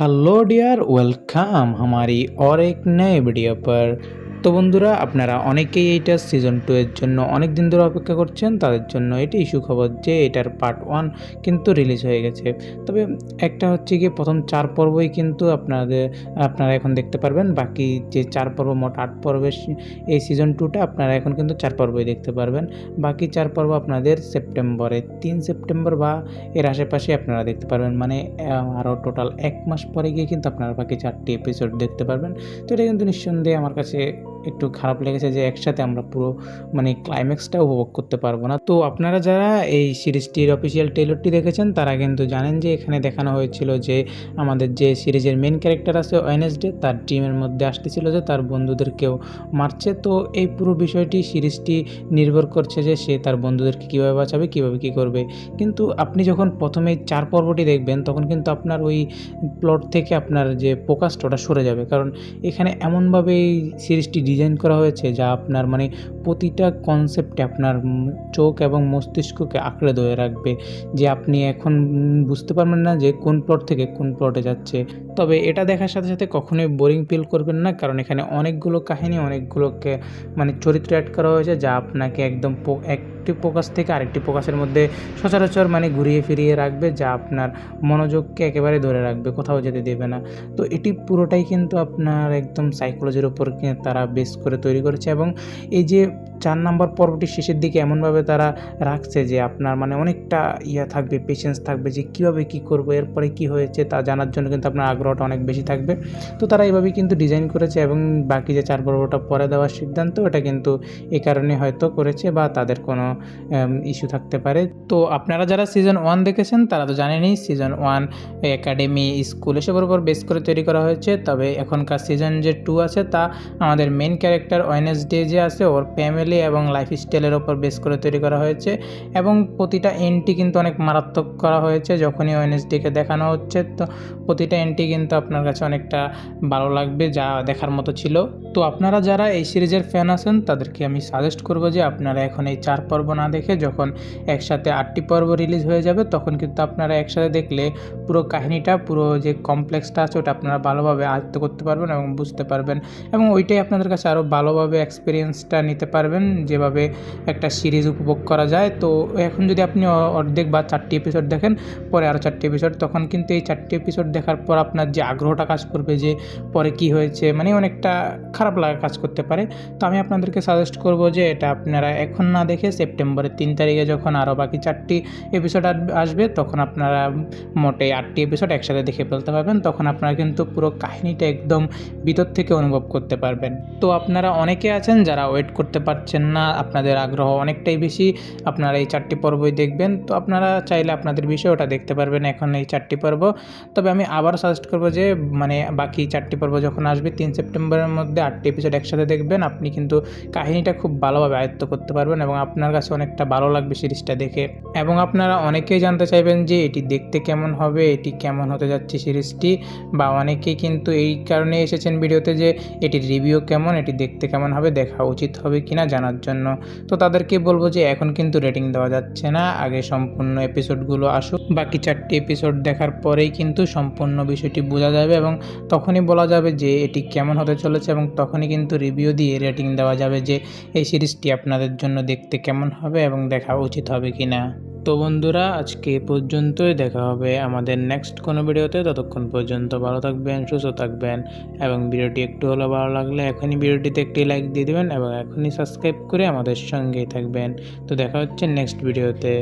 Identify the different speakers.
Speaker 1: Hello dear welcome हमारी और एक नए वीडियो पर। তো বন্ধুরা, আপনারা অনেকেই এইটা সিজন টু এর জন্য অনেক দিন ধরে অপেক্ষা করছেন, তাদের জন্য এটি খবর যে এটার পার্ট ওয়ান কিন্তু রিলিজ হয়ে গেছে। তবে একটা হচ্ছে গিয়ে প্রথম চার পর্বই কিন্তু আপনাদের, আপনারা এখন দেখতে পারবেন, বাকি যে চার পর্ব, মোট আট পর্বের এই সিজন টুটা আপনারা এখন কিন্তু চার পর্বই দেখতে পারবেন। বাকি চার পর্ব আপনাদের সেপ্টেম্বরে তিন সেপ্টেম্বর বা এর আশেপাশে আপনারা দেখতে পারবেন। মানে আরও টোটাল এক মাস পরে গিয়ে কিন্তু আপনারা বাকি চারটি এপিসোড দেখতে পারবেন। তো এটা কিন্তু নিঃসন্দেহে আমার কাছে একটু খারাপ লেগেছে যে একসাথে আমরা পুরো মানে ক্লাইম্যাক্সটা উপভোগ করতে পারব না। তো আপনারা যারা এই সিরিজটির অফিসিয়াল টেলরটি দেখেছেন, তারা কিন্তু জানেন যে এখানে দেখানো হয়েছিল যে আমাদের যে সিরিজের মেন ক্যারেক্টার আছে ওয়েনেসডে তার টিমের মধ্যে আসতেছিল যে তার বন্ধুদের কেউ মারছে। তো এই পুরো বিষয়টি সিরিজটি নির্ভর করছে যে সে তার বন্ধুদেরকে কীভাবে বাঁচাবে, কীভাবে কী করবে। কিন্তু আপনি যখন প্রথমে চার পর্বটি দেখবেন, তখন কিন্তু আপনার ওই প্লট থেকে আপনার যে ফোকাসটা ওটা সরে যাবে। কারণ এখানে এমনভাবে এই সিরিজটি ডিজাইন করা হয়েছে যা আপনার মানে প্রতিটা কনসেপ্টে আপনার চোখ এবং মস্তিষ্ককে আঁকড়ে ধরে রাখবে যে আপনি এখন বুঝতে পারবেন না যে কোন প্লট থেকে কোন প্লটে যাচ্ছে। তবে এটা দেখার সাথে সাথে কখনোই বোরিং ফিল করবেন না, কারণ এখানে অনেকগুলো কাহিনী, অনেকগুলোকে মানে চরিত্র অ্যাড করা হয়েছে যা আপনাকে একদম একটি ফোকাস থেকে আরেকটি ফোকাসের মধ্যে সচরাচর মানে ঘুরিয়ে ফিরিয়ে রাখবে, যা আপনার মনোযোগকে একেবারে ধরে রাখবে, কোথাও যেতে দেবে না। তো এটি পুরোটাই কিন্তু আপনার একদম সাইকোলজির উপর তারা বেস করে তৈরি করেছে এবং এই যে you. চার নাম্বার পর্বটির শেষের দিকে এমনভাবে তারা রাখছে যে আপনার মানে অনেকটা ইয়া থাকবে পেশেন্স থাকবে যে কীভাবে কী করব, এরপরে কী হয়েছে তা জানার জন্য কিন্তু আপনার আগ্রহটা অনেক বেশি থাকবে। তো তারা এইভাবেই কিন্তু ডিজাইন করেছে এবং বাকি যে চার পর্বটা পরে দেওয়ার সিদ্ধান্ত এটা কিন্তু এ কারণে হয়তো করেছে বা তাদের কোনো ইস্যু থাকতে পারে। তো আপনারা যারা সিজন ওয়ান দেখেছেন তারা তো জানেনই সিজন ওয়ান একাডেমি স্কুল এসবের উপর বেস করে তৈরি করা হয়েছে। তবে এখনকার সিজন যে টু আছে তা আমাদের মেন ক্যারেক্টার ওয়েনেসডে যে আছে, ওর ফ্যামিলি এবং লাইফস্টাইলের ওপর বেস করে তৈরি করা হয়েছে এবং প্রতিটা এন্ট্রি কিন্তু অনেক মারাত্মক করা হয়েছে, যখনই ওয়েনেসডেকে দেখানো হচ্ছে, তো প্রতিটা এন্ট্রি কিন্তু আপনার কাছে অনেকটা ভালো লাগবে যা দেখার মতো ছিল। তো আপনারা যারা এই সিরিজের ফ্যান আছেন, তাদেরকে আমি সাজেস্ট করব যে আপনারা এখন এই চার পর্ব না দেখে যখন একসাথে আটটি পর্ব রিলিজ হয়ে যাবে, তখন কিন্তু আপনারা একসাথে দেখলে পুরো কাহিনিটা, পুরো যে কমপ্লেক্সটা আছে, ওটা আপনারা ভালোভাবে আয়ত্ত করতে পারবেন এবং বুঝতে পারবেন। এবং ওইটাই আপনাদের কাছে আরও ভালোভাবে এক্সপিরিয়েন্সটা নিতে পারবেন, যেভাবে একটা সিরিজ উপভোগ করা যায়। তো এখন যদি আপনি অর্ধেক বা চারটি এপিসোড দেখেন, পরে আরও চারটি এপিসোড তখন কিন্তু এই চারটি এপিসোড দেখার পর আপনার যে আগ্রহটা কাজ করবে যে পরে কি হয়েছে মানে অনেকটা খারাপ লাগা কাজ করতে পারে। তো আমি আপনাদেরকে সাজেস্ট করব যে এটা আপনারা এখন না দেখে সেপ্টেম্বরের তিন তারিখে যখন আরও বাকি চারটি এপিসোড আসবে, তখন আপনারা মোটে আটটি এপিসোড একসাথে দেখে ফেলতে পারবেন। তখন আপনারা কিন্তু পুরো কাহিনীটা একদম ভিতর থেকে অনুভব করতে পারবেন। তো আপনারা অনেকে আছেন যারা ওয়েট করতে পারছেন না, আপনাদের আগ্রহ অনেকটাই বেশি, আপনারা এই চারটি পর্বই দেখবেন। তো আপনারা চাইলে আপনাদের বিষয়ে ওটা দেখতে পারবেন এখন এই চারটি পর্ব। তবে আমি আবার সাজেস্ট করব যে মানে বাকি চারটি পর্ব যখন আসবে তিন সেপ্টেম্বরের মধ্যে আটটি এপিসোড একসাথে দেখবেন, আপনি কিন্তু কাহিনীটা খুব ভালোভাবে আয়ত্ত করতে পারবেন এবং আপনার কাছে অনেকটা ভালো লাগবে সিরিজটা দেখে। এবং আপনারা অনেকেই জানতে চাইবেন যে এটি দেখতে কেমন হবে, এটি কেমন হতে যাচ্ছে সিরিজটি, বা অনেকেই কিন্তু এই কারণে এসেছেন ভিডিওতে যে এটির রিভিউ কেমন, এটি দেখতে কেমন হবে, দেখা উচিত হবে কি না জানার জন্য। তো তাদেরকে বলব যে এখন কিন্তু রেটিং দেওয়া যাচ্ছে না, আগে সম্পূর্ণ এপিসোডগুলো আসুক। বাকি চারটি এপিসোড দেখার পরেই কিন্তু সম্পূর্ণ বিষয়টি বোঝা যাবে এবং তখনই বলা যাবে যে এটি কেমন হতে চলেছে এবং তখনই কিন্তু রিভিউ দিয়ে রেটিং দেওয়া যাবে যে এই সিরিজটি আপনাদের জন্য দেখতে কেমন হবে এবং দেখা উচিত হবে কি না তো বন্ধুরা, আজকে পর্যন্তই। দেখা হবে আমাদের নেক্সট কোনো ভিডিওতে ততক্ষণ পর্যন্ত ভালো থাকবেন, সুস্থ থাকবেন এবং ভিডিওটি একটু হলেও ভালো লাগলে এখনই ভিডিওটিতে একটি লাইক দিয়ে দেবেন এবং এখনই সাবস্ক্রাইব করে আমাদের সঙ্গেই থাকবেন। তো দেখা হচ্ছে নেক্সট ভিডিওতে